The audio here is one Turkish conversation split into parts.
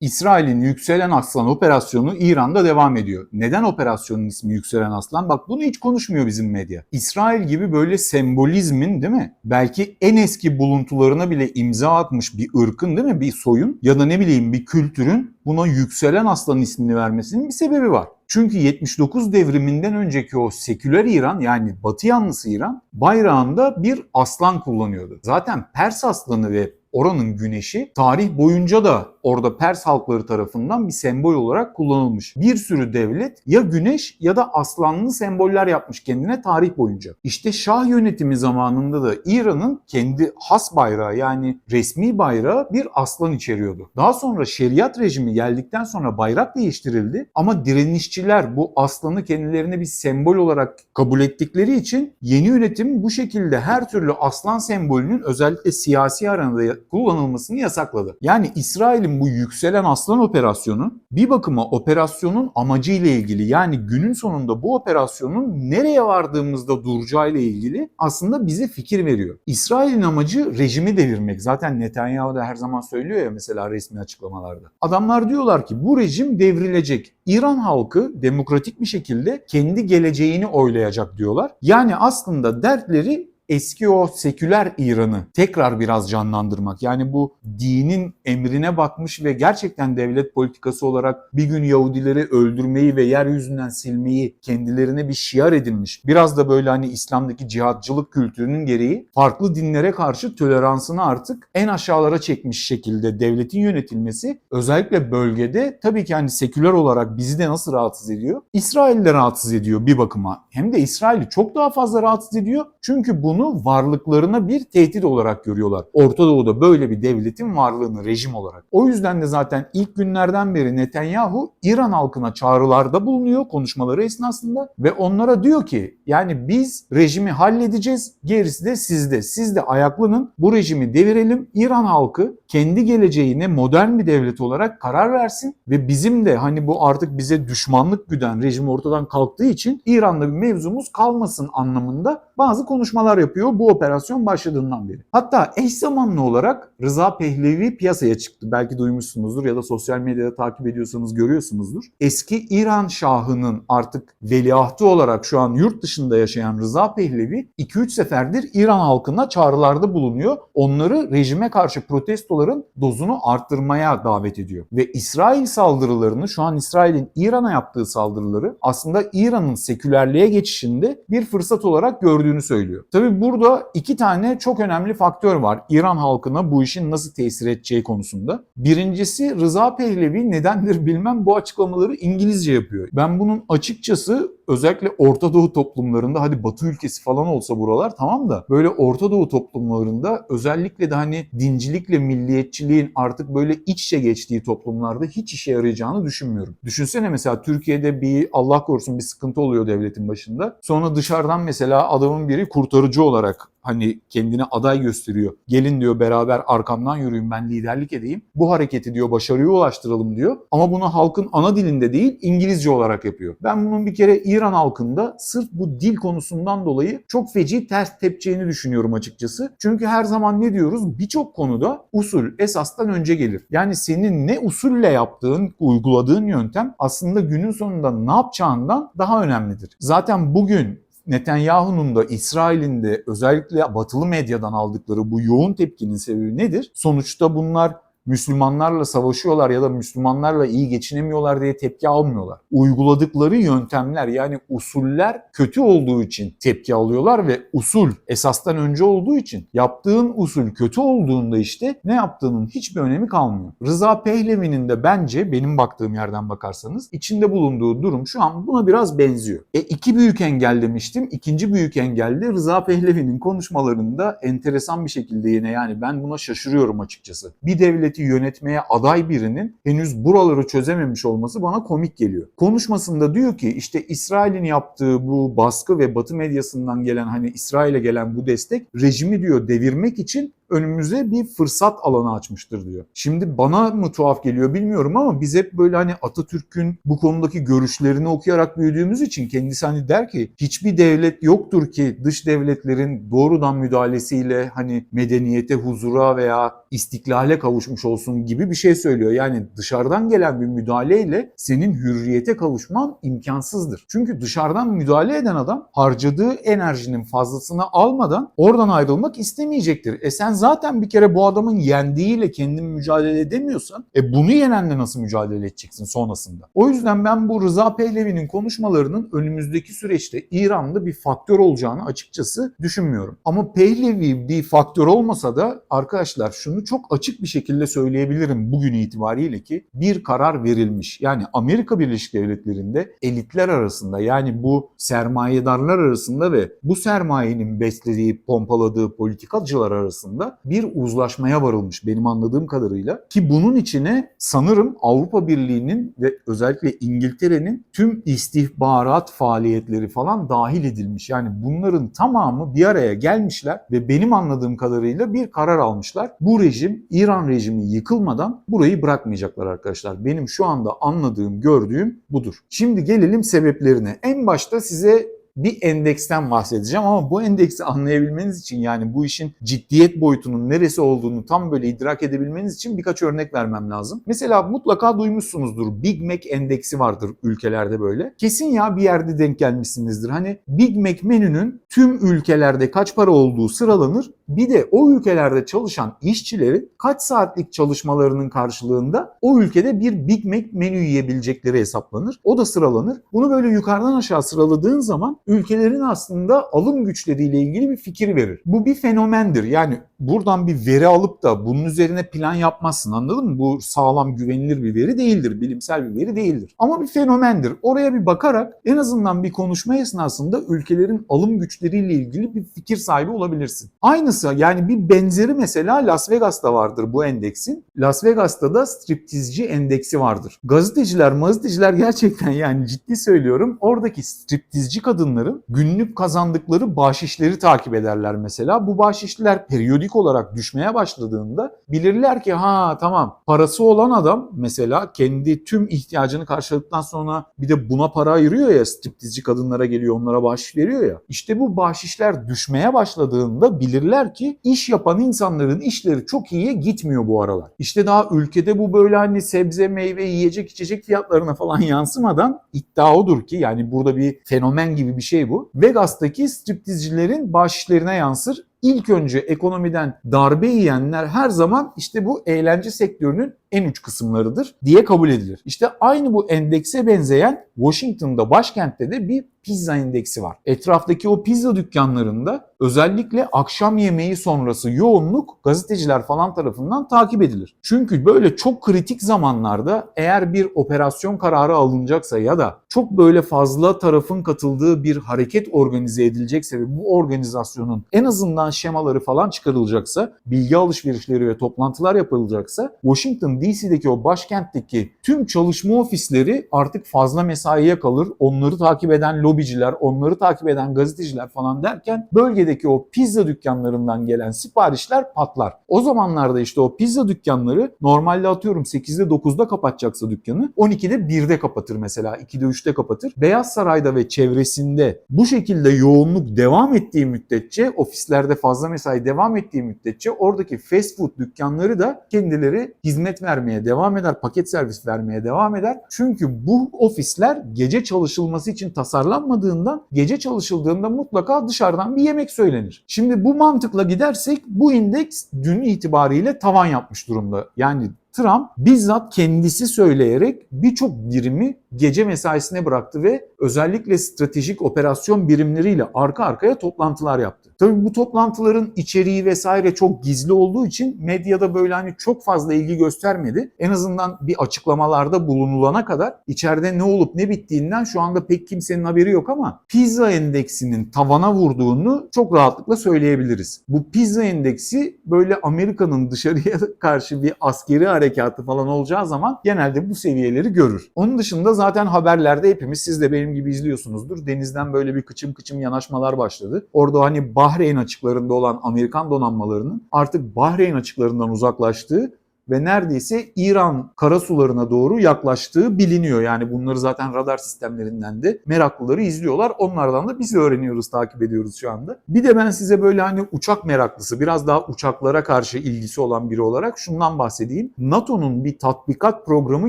İsrail'in Yükselen Aslan operasyonu İran'da devam ediyor. Neden operasyonun ismi Yükselen Aslan? Bak bunu hiç konuşmuyor bizim medya. İsrail gibi böyle sembolizmin değil mi? Belki en eski buluntularına bile imza atmış bir ırkın değil mi? Bir soyun ya da ne bileyim bir kültürün buna Yükselen Aslan ismini vermesinin bir sebebi var. Çünkü 79 devriminden önceki o seküler İran yani batı yanlısı İran bayrağında bir aslan kullanıyordu. Zaten Pers aslanı ve oranın güneşi tarih boyunca da orada Pers halkları tarafından bir sembol olarak kullanılmış. Bir sürü devlet ya güneş ya da aslanlı semboller yapmış kendine tarih boyunca. İşte Şah yönetimi zamanında da İran'ın kendi has bayrağı yani resmi bayrağı bir aslan içeriyordu. Daha sonra şeriat rejimi geldikten sonra bayrak değiştirildi ama direnişçiler bu aslanı kendilerine bir sembol olarak kabul ettikleri için yeni yönetim bu şekilde her türlü aslan sembolünün özellikle siyasi arenada kullanılmasını yasakladı. Yani İsrail'in bu yükselen aslan operasyonu bir bakıma operasyonun amacı ile ilgili yani günün sonunda bu operasyonun nereye vardığımızda duracağı ile ilgili aslında bize fikir veriyor. İsrail'in amacı rejimi devirmek. Zaten Netanyahu da her zaman söylüyor ya mesela resmi açıklamalarda. Adamlar diyorlar ki bu rejim devrilecek. İran halkı demokratik bir şekilde kendi geleceğini oylayacak diyorlar. Yani aslında dertleri eski o seküler İran'ı tekrar biraz canlandırmak. Yani bu dinin emrine bakmış ve gerçekten devlet politikası olarak bir gün Yahudileri öldürmeyi ve yeryüzünden silmeyi kendilerine bir şiar edilmiş. Biraz da böyle hani İslam'daki cihatçılık kültürünün gereği farklı dinlere karşı toleransını artık en aşağılara çekmiş şekilde devletin yönetilmesi özellikle bölgede tabii ki hani seküler olarak bizi de nasıl rahatsız ediyor? İsrail'i de rahatsız ediyor bir bakıma. Hem de İsrail'i çok daha fazla rahatsız ediyor. Çünkü bunu varlıklarına bir tehdit olarak görüyorlar. Orta Doğu'da böyle bir devletin varlığını rejim olarak. O yüzden de zaten ilk günlerden beri Netanyahu İran halkına çağrılarda bulunuyor konuşmaları esnasında ve onlara diyor ki yani biz rejimi halledeceğiz gerisi de sizde. Siz de ayaklanın bu rejimi devirelim. İran halkı kendi geleceğine modern bir devlet olarak karar versin ve bizim de hani bu artık bize düşmanlık güden rejim ortadan kalktığı için İran'da bir mevzumuz kalmasın anlamında bazı konuşmalar yapıyor bu operasyon başladığından beri. Hatta eş zamanlı olarak Rıza Pehlevi piyasaya çıktı. Belki duymuşsunuzdur ya da sosyal medyada takip ediyorsanız görüyorsunuzdur. Eski İran Şahı'nın artık veliahtı olarak şu an yurt dışında yaşayan Rıza Pehlevi 2-3 seferdir İran halkına çağrılarda bulunuyor. Onları rejime karşı protestoların dozunu arttırmaya davet ediyor. Ve İsrail saldırılarını şu an İsrail'in İran'a yaptığı saldırıları aslında İran'ın sekülerliğe geçişinde bir fırsat olarak gördüğünü söylüyor. Burada iki tane çok önemli faktör var İran halkına bu işin nasıl tesir edeceği konusunda. Birincisi Rıza Pehlevi nedendir bilmem bu açıklamaları İngilizce yapıyor. Ben bunun açıkçası özellikle Orta Doğu toplumlarında hadi Batı ülkesi falan olsa buralar tamam da böyle Orta Doğu toplumlarında özellikle de hani dincilikle milliyetçiliğin artık böyle iç içe geçtiği toplumlarda hiç işe yarayacağını düşünmüyorum. Düşünsene mesela Türkiye'de bir Allah korusun bir sıkıntı oluyor devletin başında. Sonra dışarıdan mesela adamın biri kurtarıcı olarak hani kendine aday gösteriyor. Gelin diyor beraber arkamdan yürüyün ben liderlik edeyim. Bu hareketi diyor başarıya ulaştıralım diyor. Ama bunu halkın ana dilinde değil İngilizce olarak yapıyor. Ben bunun bir kere İran halkında sırf bu dil konusundan dolayı çok feci ters tepeceğini düşünüyorum açıkçası. Çünkü her zaman ne diyoruz? Birçok konuda usul esastan önce gelir. Yani senin ne usulle yaptığın, uyguladığın yöntem aslında günün sonunda ne yapacağından daha önemlidir. Zaten bugün Netanyahu'nun da İsrail'in de özellikle batılı medyadan aldıkları bu yoğun tepkinin sebebi nedir? Sonuçta bunlar Müslümanlarla savaşıyorlar ya da Müslümanlarla iyi geçinemiyorlar diye tepki almıyorlar. Uyguladıkları yöntemler yani usuller kötü olduğu için tepki alıyorlar ve usul esastan önce olduğu için yaptığın usul kötü olduğunda işte ne yaptığının hiçbir önemi kalmıyor. Rıza Pehlevi'nin de bence benim baktığım yerden bakarsanız içinde bulunduğu durum şu an buna biraz benziyor. E iki büyük engel demiştim. İkinci büyük engel de Rıza Pehlevi'nin konuşmalarında enteresan bir şekilde yine yani ben buna şaşırıyorum açıkçası. Bir devlet devleti yönetmeye aday birinin henüz buraları çözememiş olması bana komik geliyor. Konuşmasında diyor ki işte İsrail'in yaptığı bu baskı ve Batı medyasından gelen hani İsrail'e gelen bu destek rejimi diyor devirmek için önümüze bir fırsat alanı açmıştır diyor. Şimdi bana mı tuhaf geliyor bilmiyorum ama biz hep böyle hani Atatürk'ün bu konudaki görüşlerini okuyarak büyüdüğümüz için kendisi hani der ki hiçbir devlet yoktur ki dış devletlerin doğrudan müdahalesiyle hani medeniyete, huzura veya istiklale kavuşmuş olsun gibi bir şey söylüyor. Yani dışarıdan gelen bir müdahaleyle senin hürriyete kavuşman imkansızdır. Çünkü dışarıdan müdahale eden adam harcadığı enerjinin fazlasını almadan oradan ayrılmak istemeyecektir. E sen zaten bir kere bu adamın yendiğiyle kendin mücadele edemiyorsan e bunu yenenle nasıl mücadele edeceksin sonrasında? O yüzden ben bu Rıza Pehlevi'nin konuşmalarının önümüzdeki süreçte İran'da bir faktör olacağını açıkçası düşünmüyorum. Ama Pehlevi bir faktör olmasa da arkadaşlar şunu çok açık bir şekilde söyleyebilirim bugün itibariyle ki bir karar verilmiş. Yani Amerika Birleşik Devletleri'nde elitler arasında yani bu sermayedarlar arasında ve bu sermayenin beslediği, pompaladığı politikacılar arasında bir uzlaşmaya varılmış benim anladığım kadarıyla. Ki bunun içine sanırım Avrupa Birliği'nin ve özellikle İngiltere'nin tüm istihbarat faaliyetleri falan dahil edilmiş. Yani bunların tamamı bir araya gelmişler ve benim anladığım kadarıyla bir karar almışlar. Bu rejim, İran rejimi yıkılmadan burayı bırakmayacaklar arkadaşlar. Benim şu anda anladığım, gördüğüm budur. Şimdi gelelim sebeplerine. En başta size bir endeksten bahsedeceğim ama bu endeksi anlayabilmeniz için yani bu işin ciddiyet boyutunun neresi olduğunu tam böyle idrak edebilmeniz için birkaç örnek vermem lazım. Mesela mutlaka duymuşsunuzdur Big Mac endeksi vardır ülkelerde böyle. Kesin ya bir yerde denk gelmişsinizdir. Hani Big Mac menünün tüm ülkelerde kaç para olduğu sıralanır. Bir de o ülkelerde çalışan işçilerin kaç saatlik çalışmalarının karşılığında o ülkede bir Big Mac menü yiyebilecekleri hesaplanır. O da sıralanır. Bunu böyle yukarıdan aşağı sıraladığın zaman ülkelerin aslında alım güçleriyle ilgili bir fikir verir. Bu bir fenomendir. Yani buradan bir veri alıp da bunun üzerine plan yapmazsın anladın mı? Bu sağlam güvenilir bir veri değildir. Bilimsel bir veri değildir. Ama bir fenomendir. Oraya bir bakarak en azından bir konuşma esnasında ülkelerin alım güçleriyle ilgili bir fikir sahibi olabilirsin. Aynısı yani bir benzeri mesela Las Vegas'ta vardır bu endeksin. Las Vegas'ta da striptizci endeksi vardır. Gazeteciler, gazeteciler gerçekten yani ciddi söylüyorum oradaki striptizci kadınların günlük kazandıkları bahşişleri takip ederler mesela. Bu bahşişler periyodik olarak düşmeye başladığında bilirler ki ha tamam parası olan adam mesela kendi tüm ihtiyacını karşıladıktan sonra bir de buna para ayırıyor ya striptizci kadınlara geliyor onlara bahşiş veriyor ya. İşte bu bahşişler düşmeye başladığında bilirler ki iş yapan insanların işleri çok iyiye gitmiyor bu aralar. İşte daha ülkede bu böyle hani sebze, meyve, yiyecek, içecek fiyatlarına falan yansımadan iddia odur ki yani burada bir fenomen gibi bir şey bu. Vegas'taki striptizcilerin bahşişlerine yansır. İlk önce ekonomiden darbe yiyenler her zaman işte bu eğlence sektörünün en uç kısımlarıdır diye kabul edilir. İşte aynı bu endekse benzeyen Washington'da başkentte de bir pizza endeksi var. Etraftaki o pizza dükkanlarında özellikle akşam yemeği sonrası yoğunluk gazeteciler falan tarafından takip edilir. Çünkü böyle çok kritik zamanlarda eğer bir operasyon kararı alınacaksa ya da çok böyle fazla tarafın katıldığı bir hareket organize edilecekse ve bu organizasyonun en azından şemaları falan çıkarılacaksa, bilgi alışverişleri ve toplantılar yapılacaksa Washington DC'deki o başkentteki tüm çalışma ofisleri artık fazla mesaiye kalır. Onları takip eden lobiciler, onları takip eden gazeteciler falan derken bölgedeki o pizza dükkanlarından gelen siparişler patlar. O zamanlarda işte o pizza dükkanları normalde atıyorum 8'de 9'da kapatacaksa dükkanı 12'de 1'de kapatır mesela 2'de 3'te kapatır. Beyaz Saray'da ve çevresinde bu şekilde yoğunluk devam ettiği müddetçe ofislerde fazla mesai devam ettiği müddetçe oradaki fast food dükkanları da kendileri hizmet vermeye devam eder, paket servis vermeye devam eder. Çünkü bu ofisler gece çalışılması için tasarlanmadığından gece çalışıldığında mutlaka dışarıdan bir yemek söylenir. Şimdi bu mantıkla gidersek bu indeks dün itibariyle tavan yapmış durumda. Yani Trump bizzat kendisi söyleyerek birçok birimi gece mesaisine bıraktı ve özellikle stratejik operasyon birimleriyle arka arkaya toplantılar yaptı. Tabii bu toplantıların içeriği vesaire çok gizli olduğu için medyada böyle hani çok fazla ilgi göstermedi. En azından bir açıklamalarda bulunulana kadar içeride ne olup ne bittiğinden şu anda pek kimsenin haberi yok ama pizza endeksinin tavana vurduğunu çok rahatlıkla söyleyebiliriz. Bu pizza endeksi böyle Amerika'nın dışarıya karşı bir askeri harekatı falan olacağı zaman genelde bu seviyeleri görür. Onun dışında zaten haberlerde hepimiz siz de benim gibi izliyorsunuzdur. Denizden böyle bir kıçım kıçım yanaşmalar başladı. Orada hani Bahreyn açıklarında olan Amerikan donanmalarının artık Bahreyn açıklarından uzaklaştığı ve neredeyse İran karasularına doğru yaklaştığı biliniyor. Yani bunları zaten radar sistemlerinden de meraklıları izliyorlar. Onlardan da biz öğreniyoruz, takip ediyoruz şu anda. Bir de ben size böyle hani uçak meraklısı, biraz daha uçaklara karşı ilgisi olan biri olarak şundan bahsedeyim. NATO'nun bir tatbikat programı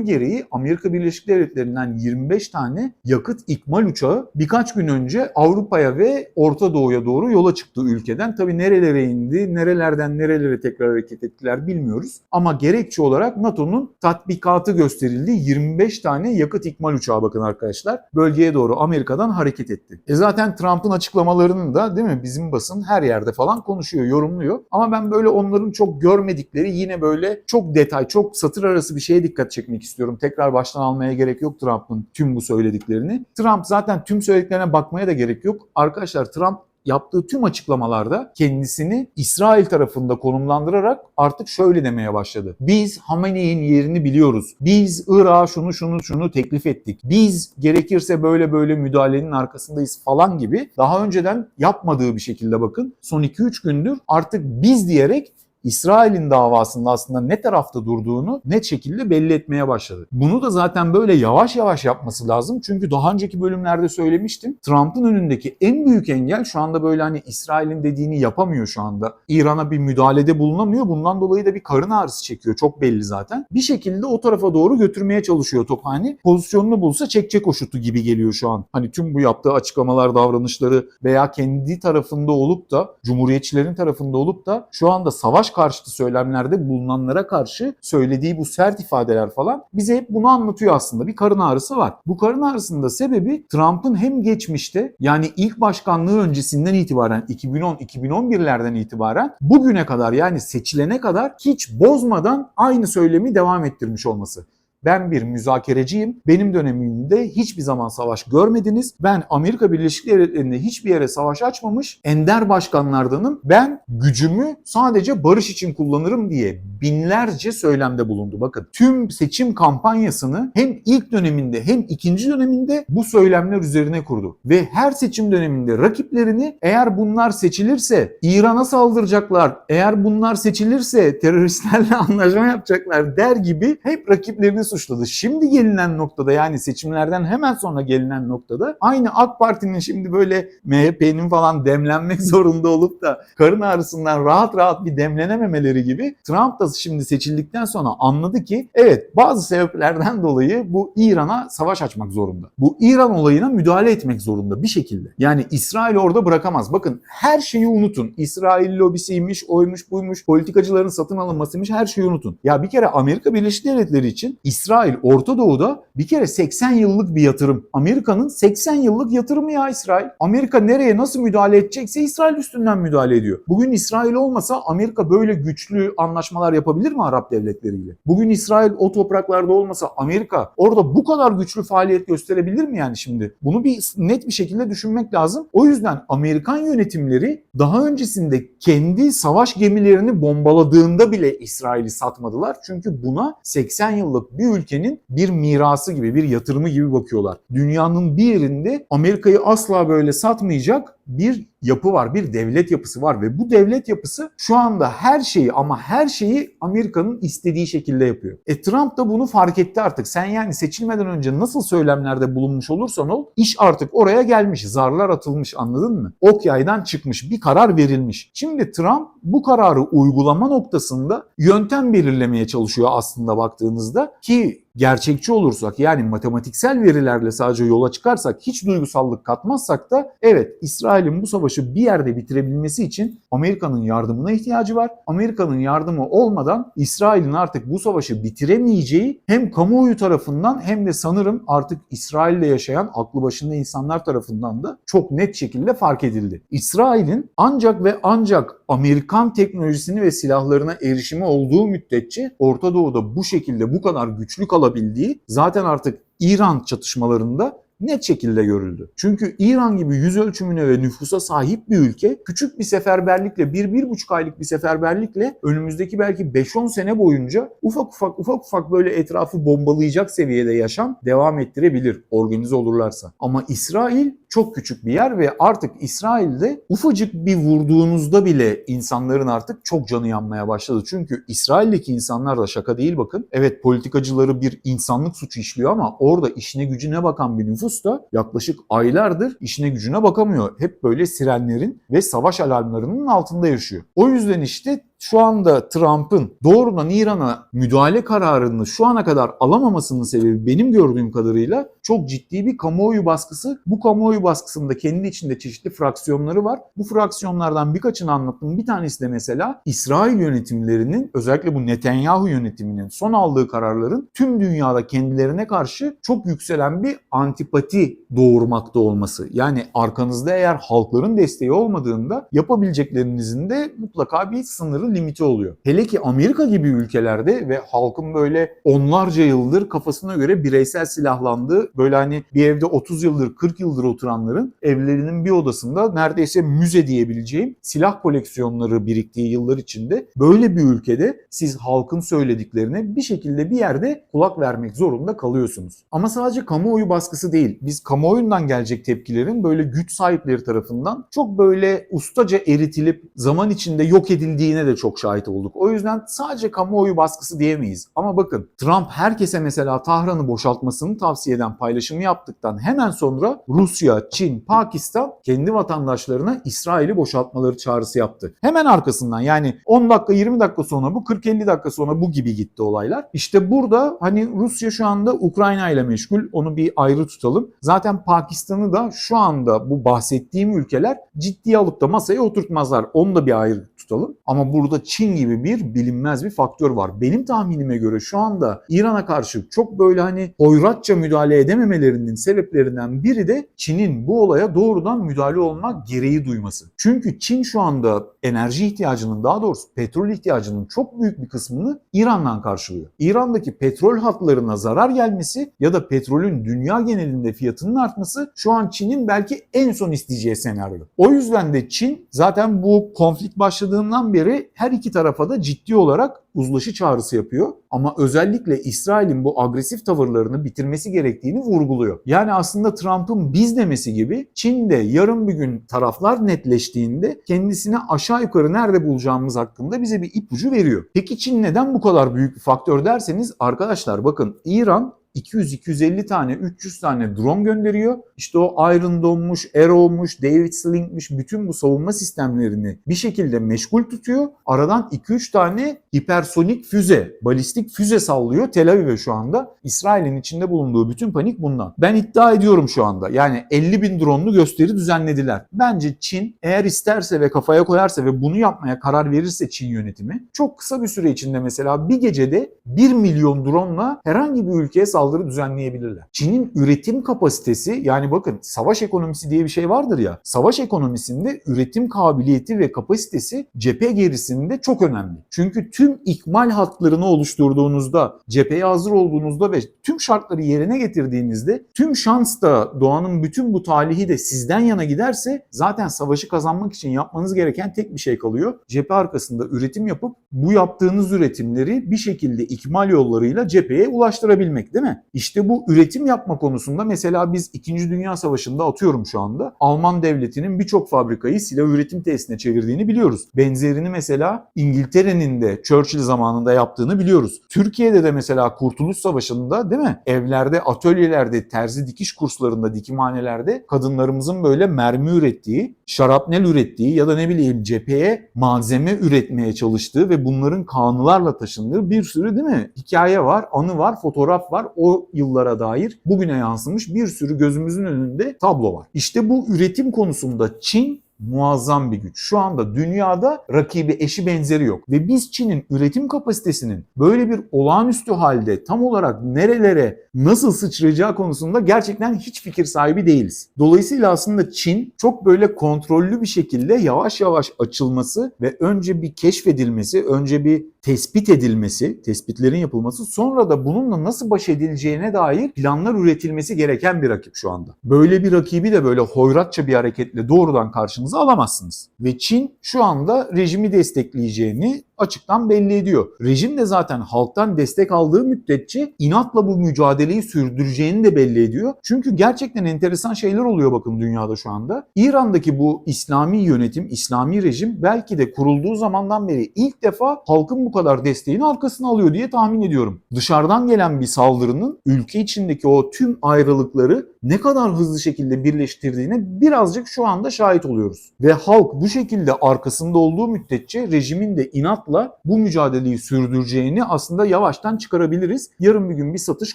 gereği Amerika Birleşik Devletleri'nden 25 tane yakıt ikmal uçağı birkaç gün önce Avrupa'ya ve Orta Doğu'ya doğru yola çıktı ülkeden. Tabii nerelere indi, nerelerden nerelere tekrar hareket ettiler bilmiyoruz. Ama gerekçe olarak NATO'nun tatbikatı gösterildi. 25 tane yakıt ikmal uçağı bakın arkadaşlar. Bölgeye doğru Amerika'dan hareket etti. E zaten Trump'ın açıklamalarını da değil mi bizim basın her yerde falan konuşuyor, yorumluyor. Ama ben böyle onların çok görmedikleri yine böyle çok detay, çok satır arası bir şeye dikkat çekmek istiyorum. Tekrar baştan almaya gerek yok Trump'ın tüm bu söylediklerini. Trump zaten tüm söylediklerine bakmaya da gerek yok. Arkadaşlar Trump yaptığı tüm açıklamalarda kendisini İsrail tarafında konumlandırarak artık şöyle demeye başladı. Biz Hamene'in yerini biliyoruz. Biz Irak'a şunu şunu şunu teklif ettik. Biz gerekirse böyle böyle müdahalenin arkasındayız falan gibi daha önceden yapmadığı bir şekilde bakın son 2-3 gündür artık biz diyerek İsrail'in davasında aslında ne tarafta durduğunu net şekilde belli etmeye başladı. Bunu da zaten böyle yavaş yavaş yapması lazım. Çünkü daha önceki bölümlerde söylemiştim. Trump'ın önündeki en büyük engel şu anda böyle hani İsrail'in dediğini yapamıyor şu anda. İran'a bir müdahalede bulunamıyor. Bundan dolayı da bir karın ağrısı çekiyor. Çok belli zaten. Bir şekilde o tarafa doğru götürmeye çalışıyor Tophani. Pozisyonunu bulsa çekecek o şutu gibi geliyor şu an. Hani tüm bu yaptığı açıklamalar, davranışları veya kendi tarafında olup da Cumhuriyetçilerin tarafında olup da şu anda savaş karşıtı söylemlerde bulunanlara karşı söylediği bu sert ifadeler falan bize hep bunu anlatıyor aslında. Bir karın ağrısı var. Bu karın ağrısının da sebebi Trump'ın hem geçmişte yani ilk başkanlığı öncesinden itibaren 2010-2011'lerden itibaren bugüne kadar yani seçilene kadar hiç bozmadan aynı söylemi devam ettirmiş olması. Ben bir müzakereciyim. Benim dönemimde hiçbir zaman savaş görmediniz. Ben Amerika Birleşik Devletleri'nde hiçbir yere savaş açmamış ender başkanlardanım. Ben gücümü sadece barış için kullanırım diye binlerce söylemde bulundu. Bakın tüm seçim kampanyasını hem ilk döneminde hem ikinci döneminde bu söylemler üzerine kurdu. Ve her seçim döneminde rakiplerini eğer bunlar seçilirse İran'a saldıracaklar, eğer bunlar seçilirse teröristlerle anlaşma yapacaklar der gibi hep rakiplerini suçladı. Şimdi gelinen noktada yani seçimlerden hemen sonra gelinen noktada aynı AK Parti'nin şimdi böyle MHP'nin falan demlenmek zorunda olup da karın ağrısından rahat rahat bir demlenememeleri gibi Trump da şimdi seçildikten sonra anladı ki evet bazı sebeplerden dolayı bu İran'a savaş açmak zorunda. Bu İran olayına müdahale etmek zorunda bir şekilde. Yani İsrail orada bırakamaz. Bakın her şeyi unutun. İsrail lobisiymiş, oymuş, buymuş, politikacıların satın alınmasıymış her şeyi unutun. Ya bir kere Amerika Birleşik Devletleri için İsrail Orta Doğu'da bir kere 80 yıllık bir yatırım. Amerika'nın 80 yıllık yatırımı ya İsrail. Amerika nereye nasıl müdahale edecekse İsrail üstünden müdahale ediyor. Bugün İsrail olmasa Amerika böyle güçlü anlaşmalar yapabilir mi Arap devletleriyle? Bugün İsrail o topraklarda olmasa Amerika orada bu kadar güçlü faaliyet gösterebilir mi yani şimdi? Bunu bir net bir şekilde düşünmek lazım. O yüzden Amerikan yönetimleri daha öncesinde kendi savaş gemilerini bombaladığında bile İsrail'i satmadılar. Çünkü buna 80 yıllık bir ülkenin bir mirası gibi, bir yatırımı gibi bakıyorlar. Dünyanın bir yerinde Amerika'yı asla böyle satmayacak bir yapı var, bir devlet yapısı var ve bu devlet yapısı şu anda her şeyi ama her şeyi Amerika'nın istediği şekilde yapıyor. E Trump da bunu fark etti artık. Sen yani seçilmeden önce nasıl söylemlerde bulunmuş olursan ol, iş artık oraya gelmiş, zarlar atılmış anladın mı? Ok yaydan çıkmış, bir karar verilmiş. Şimdi Trump bu kararı uygulama noktasında yöntem belirlemeye çalışıyor aslında baktığınızda ki gerçekçi olursak yani matematiksel verilerle sadece yola çıkarsak hiç duygusallık katmazsak da evet İsrail'in bu savaşı bir yerde bitirebilmesi için Amerika'nın yardımına ihtiyacı var. Amerika'nın yardımı olmadan İsrail'in artık bu savaşı bitiremeyeceği hem kamuoyu tarafından hem de sanırım artık İsrail'de yaşayan aklı başında insanlar tarafından da çok net şekilde fark edildi. İsrail'in ancak ve ancak Amerikan teknolojisini ve silahlarına erişimi olduğu müddetçe Orta Doğu'da bu şekilde bu kadar güçlü kalabildiği zaten artık İran çatışmalarında net şekilde görüldü. Çünkü İran gibi yüz ölçümüne ve nüfusa sahip bir ülke küçük bir seferberlikle, 1-1,5 aylık bir seferberlikle önümüzdeki belki 5-10 sene boyunca ufak ufak ufak ufak böyle etrafı bombalayacak seviyede yaşam devam ettirebilir organize olurlarsa. Ama İsrail çok küçük bir yer ve artık İsrail'de ufacık bir vurduğunuzda bile insanların artık çok canı yanmaya başladı. Çünkü İsrail'deki insanlar da şaka değil bakın. Evet politikacıları bir insanlık suçu işliyor ama orada işine gücüne bakan bir nüfus da yaklaşık aylardır işine gücüne bakamıyor. Hep böyle sirenlerin ve savaş alarmlarının altında yaşıyor. O yüzden işte şu anda Trump'ın doğrudan İran'a müdahale kararını şu ana kadar alamamasının sebebi benim gördüğüm kadarıyla çok ciddi bir kamuoyu baskısı. Bu kamuoyu baskısında kendi içinde çeşitli fraksiyonları var. Bu fraksiyonlardan birkaçını anlattım. Bir tanesi de mesela İsrail yönetimlerinin özellikle bu Netanyahu yönetiminin son aldığı kararların tüm dünyada kendilerine karşı çok yükselen bir antipati doğurmakta olması. Yani arkanızda eğer halkların desteği olmadığında yapabileceklerinizin de mutlaka bir sınırı limiti oluyor. Hele ki Amerika gibi ülkelerde ve halkın böyle onlarca yıldır kafasına göre bireysel silahlandığı böyle hani bir evde 30 yıldır 40 yıldır oturanların evlerinin bir odasında neredeyse müze diyebileceğim silah koleksiyonları biriktiği yıllar içinde böyle bir ülkede siz halkın söylediklerine bir şekilde bir yerde kulak vermek zorunda kalıyorsunuz. Ama sadece kamuoyu baskısı değil. Biz kamuoyundan gelecek tepkilerin böyle güç sahipleri tarafından çok böyle ustaca eritilip zaman içinde yok edildiğine de çok şahit olduk. O yüzden sadece kamuoyu baskısı diyemeyiz. Ama bakın Trump herkese mesela Tahran'ı boşaltmasını tavsiye eden paylaşımı yaptıktan hemen sonra Rusya, Çin, Pakistan kendi vatandaşlarına İsrail'i boşaltmaları çağrısı yaptı. Hemen arkasından yani 10 dakika 20 dakika sonra bu 40-50 dakika sonra bu gibi gitti olaylar. İşte burada hani Rusya şu anda Ukrayna ile meşgul. Onu bir ayrı tutalım. Zaten Pakistan'ı da şu anda bu bahsettiğim ülkeler ciddiye alıp da masaya oturtmazlar. Onu da bir ayrı tutalım. Ama burada Çin gibi bir bilinmez bir faktör var. Benim tahminime göre şu anda İran'a karşı çok böyle hani hoyratça müdahale edememelerinin sebeplerinden biri de Çin'in bu olaya doğrudan müdahale olmak gereği duyması. Çünkü Çin şu anda enerji ihtiyacının daha doğrusu petrol ihtiyacının çok büyük bir kısmını İran'dan karşılıyor. İran'daki petrol hatlarına zarar gelmesi ya da petrolün dünya genelinde fiyatının artması şu an Çin'in belki en son isteyeceği senaryo. O yüzden de Çin zaten bu konflik başladığından beri her iki tarafa da ciddi olarak uzlaşı çağrısı yapıyor. Ama özellikle İsrail'in bu agresif tavırlarını bitirmesi gerektiğini vurguluyor. Yani aslında Trump'ın biz demesi gibi Çin'de yarın bir gün taraflar netleştiğinde kendisini aşağı yukarı nerede bulacağımız hakkında bize bir ipucu veriyor. Peki Çin neden bu kadar büyük bir faktör derseniz arkadaşlar bakın İran 200-250 tane, 300 tane drone gönderiyor. İşte o Iron Dome'muş, Arrow'muş, David Sling'miş bütün bu savunma sistemlerini bir şekilde meşgul tutuyor. Aradan 2-3 tane hipersonik füze, balistik füze sallıyor Tel Aviv'e şu anda. İsrail'in içinde bulunduğu bütün panik bundan. Ben iddia ediyorum şu anda. Yani 50 bin drone'lu gösteri düzenlediler. Bence Çin eğer isterse ve kafaya koyarsa ve bunu yapmaya karar verirse Çin yönetimi çok kısa bir süre içinde mesela bir gecede 1 milyon drone'la herhangi bir ülkeye saldırı düzenleyebilirler. Çin'in üretim kapasitesi yani bakın savaş ekonomisi diye bir şey vardır ya. Savaş ekonomisinde üretim kabiliyeti ve kapasitesi cephe gerisinde çok önemli. Çünkü tüm ikmal hatlarını oluşturduğunuzda, cepheye hazır olduğunuzda ve tüm şartları yerine getirdiğinizde tüm şans da doğanın bütün bu talihi de sizden yana giderse zaten savaşı kazanmak için yapmanız gereken tek bir şey kalıyor. Cephe arkasında üretim yapıp bu yaptığınız üretimleri bir şekilde ikmal yollarıyla cepheye ulaştırabilmek değil mi? İşte bu üretim yapma konusunda mesela biz 2. Dünya Savaşı'nda atıyorum şu anda Alman devletinin birçok fabrikayı silah üretim tesisine çevirdiğini biliyoruz. Benzerini mesela İngiltere'nin de Churchill zamanında yaptığını biliyoruz. Türkiye'de de mesela Kurtuluş Savaşı'nda değil mi? Evlerde, atölyelerde, terzi dikiş kurslarında, dikimhanelerde kadınlarımızın böyle mermi ürettiği, şarapnel ürettiği ya da ne bileyim cepheye malzeme üretmeye çalıştığı ve bunların kanılarla taşındığı bir sürü değil mi? Hikaye var, anı var, fotoğraf var. O yıllara dair bugüne yansımış bir sürü gözümüzün önünde tablo var. İşte bu üretim konusunda Çin muazzam bir güç. Şu anda dünyada rakibi eşi benzeri yok. Ve biz Çin'in üretim kapasitesinin böyle bir olağanüstü halde tam olarak nerelere nasıl sıçrayacağı konusunda gerçekten hiç fikir sahibi değiliz. Dolayısıyla aslında Çin çok böyle kontrollü bir şekilde yavaş yavaş açılması ve önce bir keşfedilmesi, önce bir tespit edilmesi, tespitlerin yapılması, sonra da bununla nasıl baş edileceğine dair planlar üretilmesi gereken bir rakip şu anda. Böyle bir rakibi de böyle hoyratça bir hareketle doğrudan karşınıza alamazsınız. Ve Çin şu anda rejimi destekleyeceğini açıktan belli ediyor. Rejim de zaten halktan destek aldığı müddetçe inatla bu mücadeleyi sürdüreceğini de belli ediyor. Çünkü gerçekten enteresan şeyler oluyor bakın dünyada şu anda. İran'daki bu İslami yönetim, İslami rejim belki de kurulduğu zamandan beri ilk defa halkın bu kadar desteğini arkasına alıyor diye tahmin ediyorum. Dışarıdan gelen bir saldırının ülke içindeki o tüm ayrılıkları ne kadar hızlı şekilde birleştirdiğine birazcık şu anda şahit oluyoruz. Ve halk bu şekilde arkasında olduğu müddetçe rejimin de inatla bu mücadeleyi sürdüreceğini aslında yavaştan çıkarabiliriz. Yarın bir gün bir satış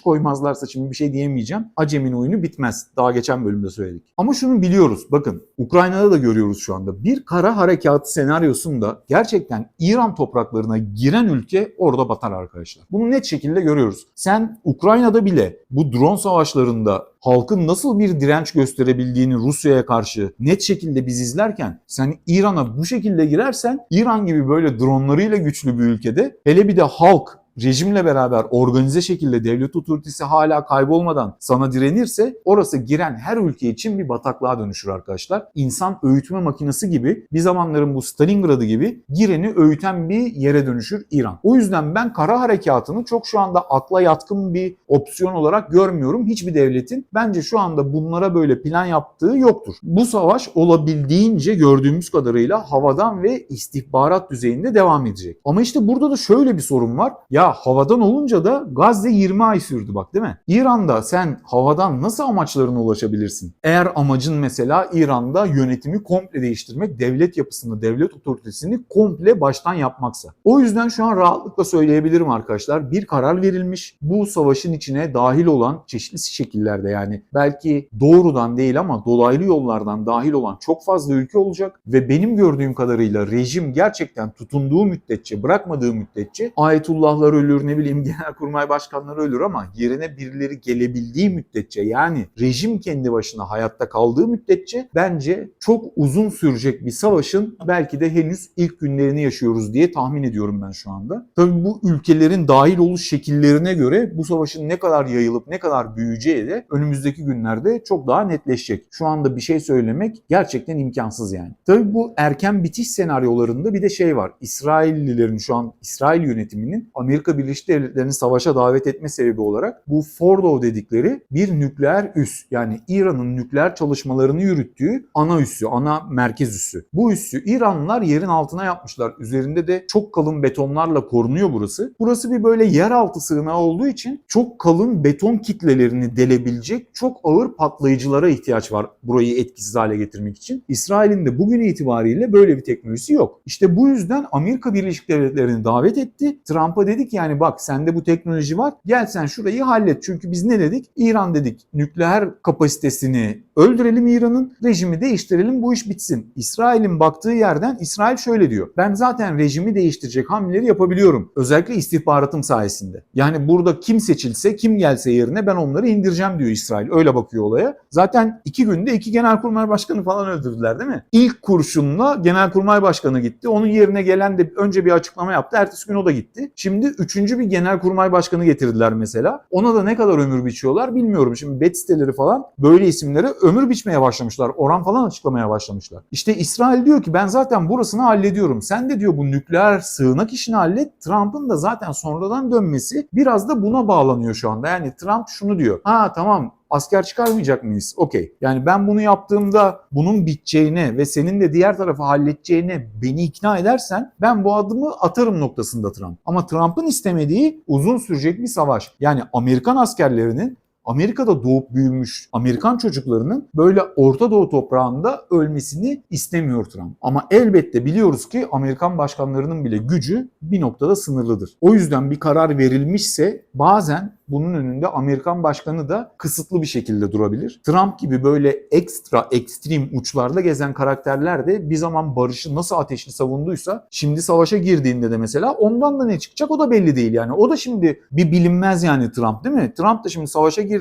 koymazlarsa şimdi bir şey diyemeyeceğim. Acemin oyunu bitmez. Daha geçen bölümde söyledik. Ama şunu biliyoruz. Bakın Ukrayna'da da görüyoruz şu anda. Bir kara harekatı senaryosunda gerçekten İran topraklarına giren ülke orada batar arkadaşlar. Bunu net şekilde görüyoruz. Sen Ukrayna'da bile bu drone savaşlarında halkın nasıl bir direnç gösterebildiğini Rusya'ya karşı net şekilde biz izlerken sen İran'a bu şekilde girersen İran gibi böyle dronlarıyla güçlü bir ülkede hele bir de halk rejimle beraber organize şekilde devlet otoritesi hala kaybolmadan sana direnirse orası giren her ülke için bir bataklığa dönüşür arkadaşlar. İnsan öğütme makinesi gibi bir zamanların bu Stalingrad'ı gibi gireni öğüten bir yere dönüşür İran. O yüzden ben kara harekatını çok şu anda akla yatkın bir opsiyon olarak görmüyorum. Hiçbir devletin bence şu anda bunlara böyle plan yaptığı yoktur. Bu savaş olabildiğince gördüğümüz kadarıyla havadan ve istihbarat düzeyinde devam edecek. Ama işte burada da şöyle bir sorun var. Ya havadan olunca da Gazze 20 ay sürdü bak değil mi? İran'da sen havadan nasıl amaçlarına ulaşabilirsin? Eğer amacın mesela İran'da yönetimi komple değiştirmek, devlet yapısını, devlet otoritesini komple baştan yapmaksa. O yüzden şu an rahatlıkla söyleyebilirim arkadaşlar. Bir karar verilmiş. Bu savaşın içine dahil olan çeşitli şekillerde yani belki doğrudan değil ama dolaylı yollardan dahil olan çok fazla ülke olacak ve benim gördüğüm kadarıyla rejim gerçekten tutunduğu müddetçe, bırakmadığı müddetçe ayetullahlar ölür, ne bileyim genelkurmay başkanları ölür ama yerine birileri gelebildiği müddetçe yani rejim kendi başına hayatta kaldığı müddetçe bence çok uzun sürecek bir savaşın belki de henüz ilk günlerini yaşıyoruz diye tahmin ediyorum ben şu anda. Tabii bu ülkelerin dahil oluş şekillerine göre bu savaşın ne kadar yayılıp ne kadar büyüyeceği de önümüzdeki günlerde çok daha netleşecek. Şu anda bir şey söylemek gerçekten imkansız yani. Tabii bu erken bitiş senaryolarında bir de şey var. İsraillilerin şu an İsrail yönetiminin Amerika Birleşik Devletleri'ni savaşa davet etme sebebi olarak bu Fordo dedikleri bir nükleer üs yani İran'ın nükleer çalışmalarını yürüttüğü ana üssü, ana merkez üssü. Bu üssü İranlılar yerin altına yapmışlar. Üzerinde de çok kalın betonlarla korunuyor burası. Burası bir böyle yeraltı sığınağı olduğu için çok kalın beton kitlelerini delebilecek çok ağır patlayıcılara ihtiyaç var burayı etkisiz hale getirmek için. İsrail'in de bugün itibariyle böyle bir teknolojisi yok. İşte bu yüzden Amerika Birleşik Devletleri'ni davet etti. Trump'a dedik yani bak sende bu teknoloji var gel sen şurayı hallet. Çünkü biz ne dedik? İran dedik nükleer kapasitesini öldürelim İran'ın rejimi değiştirelim bu iş bitsin. İsrail'in baktığı yerden İsrail şöyle diyor. Ben zaten rejimi değiştirecek hamleleri yapabiliyorum. Özellikle istihbaratım sayesinde. Yani burada kim seçilse kim gelse yerine ben onları indireceğim diyor İsrail. Öyle bakıyor olaya. Zaten iki günde iki genelkurmay başkanı falan öldürdüler değil mi? İlk kurşunla genelkurmay başkanı gitti. Onun yerine gelen de önce bir açıklama yaptı. Ertesi gün o da gitti. Şimdi üçüncü bir genelkurmay başkanı getirdiler mesela. Ona da ne kadar ömür biçiyorlar bilmiyorum. Şimdi bet siteleri falan böyle isimlere ömür biçmeye başlamışlar. Oran falan açıklamaya başlamışlar. İşte İsrail diyor ki ben zaten burasını hallediyorum. Sen de diyor bu nükleer sığınak işini hallet. Trump'ın da zaten sonradan dönmesi biraz da buna bağlanıyor şu anda. Yani Trump şunu diyor. Ha tamam asker çıkarmayacak mıyız? Okey. Yani ben bunu yaptığımda bunun biteceğine ve senin de diğer tarafı halledeceğine beni ikna edersen ben bu adımı atarım noktasında Trump. Ama Trump'ın istemediği uzun sürecek bir savaş. Yani Amerikan askerlerinin Amerika'da doğup büyümüş Amerikan çocuklarının böyle Orta Doğu toprağında ölmesini istemiyor Trump. Ama elbette biliyoruz ki Amerikan başkanlarının bile gücü bir noktada sınırlıdır. O yüzden bir karar verilmişse bazen bunun önünde Amerikan başkanı da kısıtlı bir şekilde durabilir. Trump gibi böyle ekstra ekstrem uçlarda gezen karakterler de bir zaman barışı nasıl ateşli savunduysa şimdi savaşa girdiğinde de mesela ondan da ne çıkacak o da belli değil yani. O da şimdi bir bilinmez yani Trump değil mi? Trump da şimdi savaşa girdiğinde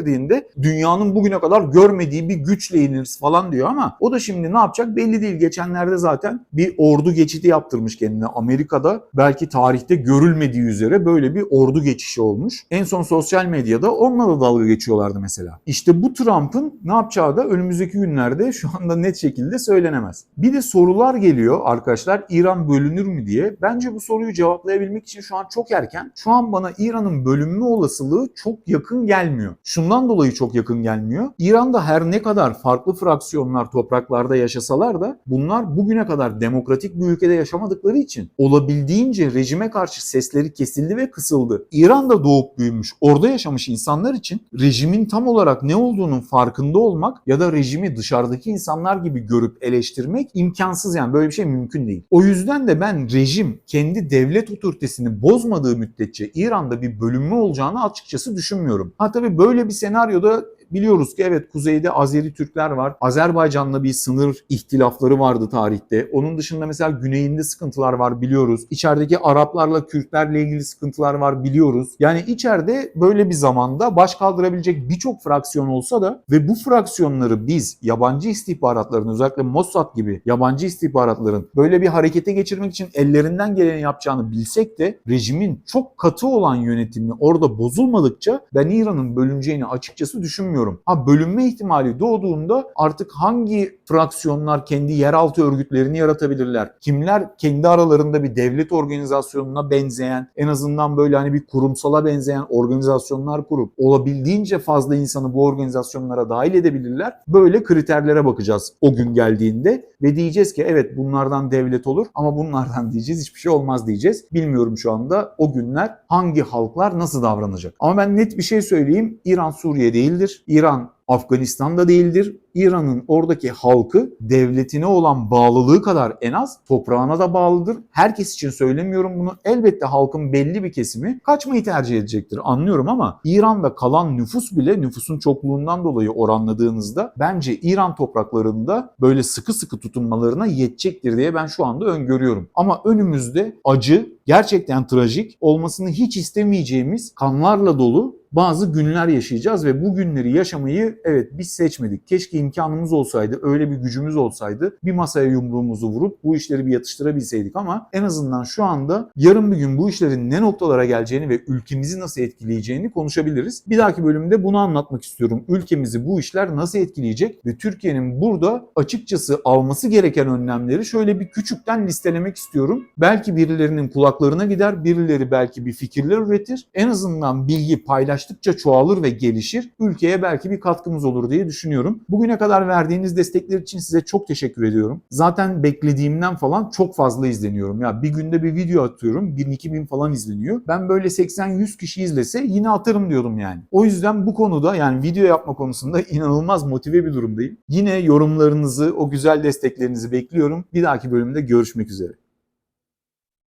dünyanın bugüne kadar görmediği bir güçle ineriz falan diyor ama o da şimdi ne yapacak belli değil. Geçenlerde zaten bir ordu geçidi yaptırmış kendine Amerika'da. Belki tarihte görülmediği üzere böyle bir ordu geçişi olmuş. En son sosyal medyada onunla da dalga geçiyorlardı mesela. İşte bu Trump'ın ne yapacağı da önümüzdeki günlerde şu anda net şekilde söylenemez. Bir de sorular geliyor arkadaşlar İran bölünür mü diye. Bence bu soruyu cevaplayabilmek için şu an çok erken. Şu an bana İran'ın bölünme olasılığı çok yakın gelmiyor. Şundan dolayı çok yakın gelmiyor. İran'da her ne kadar farklı fraksiyonlar topraklarda yaşasalar da bunlar bugüne kadar demokratik bir ülkede yaşamadıkları için olabildiğince rejime karşı sesleri kesildi ve kısıldı. İran'da doğup büyümüş, orada yaşamış insanlar için rejimin tam olarak ne olduğunun farkında olmak ya da rejimi dışarıdaki insanlar gibi görüp eleştirmek imkansız yani böyle bir şey mümkün değil. O yüzden de ben rejim kendi devlet otoritesini bozmadığı müddetçe İran'da bir bölünme olacağını açıkçası düşünmüyorum. Ha tabii böyle bir senaryoda Biliyoruz ki evet kuzeyde Azeri Türkler var. Azerbaycan'la bir sınır ihtilafları vardı tarihte. Onun dışında mesela güneyinde sıkıntılar var biliyoruz. İçerideki Araplarla Kürtlerle ilgili sıkıntılar var biliyoruz. Yani içeride böyle bir zamanda baş kaldırabilecek birçok fraksiyon olsa da ve bu fraksiyonları biz yabancı istihbaratların özellikle Mossad gibi yabancı istihbaratların böyle bir harekete geçirmek için ellerinden geleni yapacağını bilsek de rejimin çok katı olan yönetimi orada bozulmadıkça ben İran'ın bölüneceğini açıkçası düşünmüyorum. Ha bölünme ihtimali doğduğunda artık hangi fraksiyonlar kendi yeraltı örgütlerini yaratabilirler? Kimler kendi aralarında bir devlet organizasyonuna benzeyen en azından böyle hani bir kurumsala benzeyen organizasyonlar kurup olabildiğince fazla insanı bu organizasyonlara dahil edebilirler. Böyle kriterlere bakacağız o gün geldiğinde ve diyeceğiz ki evet bunlardan devlet olur ama bunlardan diyeceğiz hiçbir şey olmaz diyeceğiz. Bilmiyorum şu anda o günler hangi halklar nasıl davranacak. Ama ben net bir şey söyleyeyim. İran Suriye değildir. İran Afganistan'da değildir. İran'ın oradaki halkı devletine olan bağlılığı kadar en az toprağına da bağlıdır. Herkes için söylemiyorum bunu. Elbette halkın belli bir kesimi kaçmayı tercih edecektir anlıyorum ama İran'da kalan nüfus bile nüfusun çokluğundan dolayı oranladığınızda bence İran topraklarında böyle sıkı sıkı tutunmalarına yetecektir diye ben şu anda öngörüyorum. Ama önümüzde acı, gerçekten trajik, olmasını hiç istemeyeceğimiz kanlarla dolu bazı günler yaşayacağız ve bu günleri yaşamayı evet biz seçmedik. Keşke imkanımız olsaydı, öyle bir gücümüz olsaydı bir masaya yumruğumuzu vurup bu işleri bir yatıştırabilseydik ama en azından şu anda yarın bir gün bu işlerin ne noktalara geleceğini ve ülkemizi nasıl etkileyeceğini konuşabiliriz. Bir dahaki bölümde bunu anlatmak istiyorum. Ülkemizi bu işler nasıl etkileyecek ve Türkiye'nin burada açıkçası alması gereken önlemleri şöyle bir küçükten listelemek istiyorum. Belki birilerinin kulaklarına gider, birileri belki bir fikirler üretir. En azından bilgi paylaş paylaştıkça çoğalır ve gelişir. Ülkeye belki bir katkımız olur diye düşünüyorum. Bugüne kadar verdiğiniz destekler için size çok teşekkür ediyorum. Zaten beklediğimden falan çok fazla izleniyorum. Ya bir günde bir video atıyorum. 1000-2000 falan izleniyor. Ben böyle 80-100 kişi izlese yine atarım diyordum yani. O yüzden bu konuda yani video yapma konusunda inanılmaz motive bir durumdayım. Yine yorumlarınızı, o güzel desteklerinizi bekliyorum. Bir dahaki bölümde görüşmek üzere.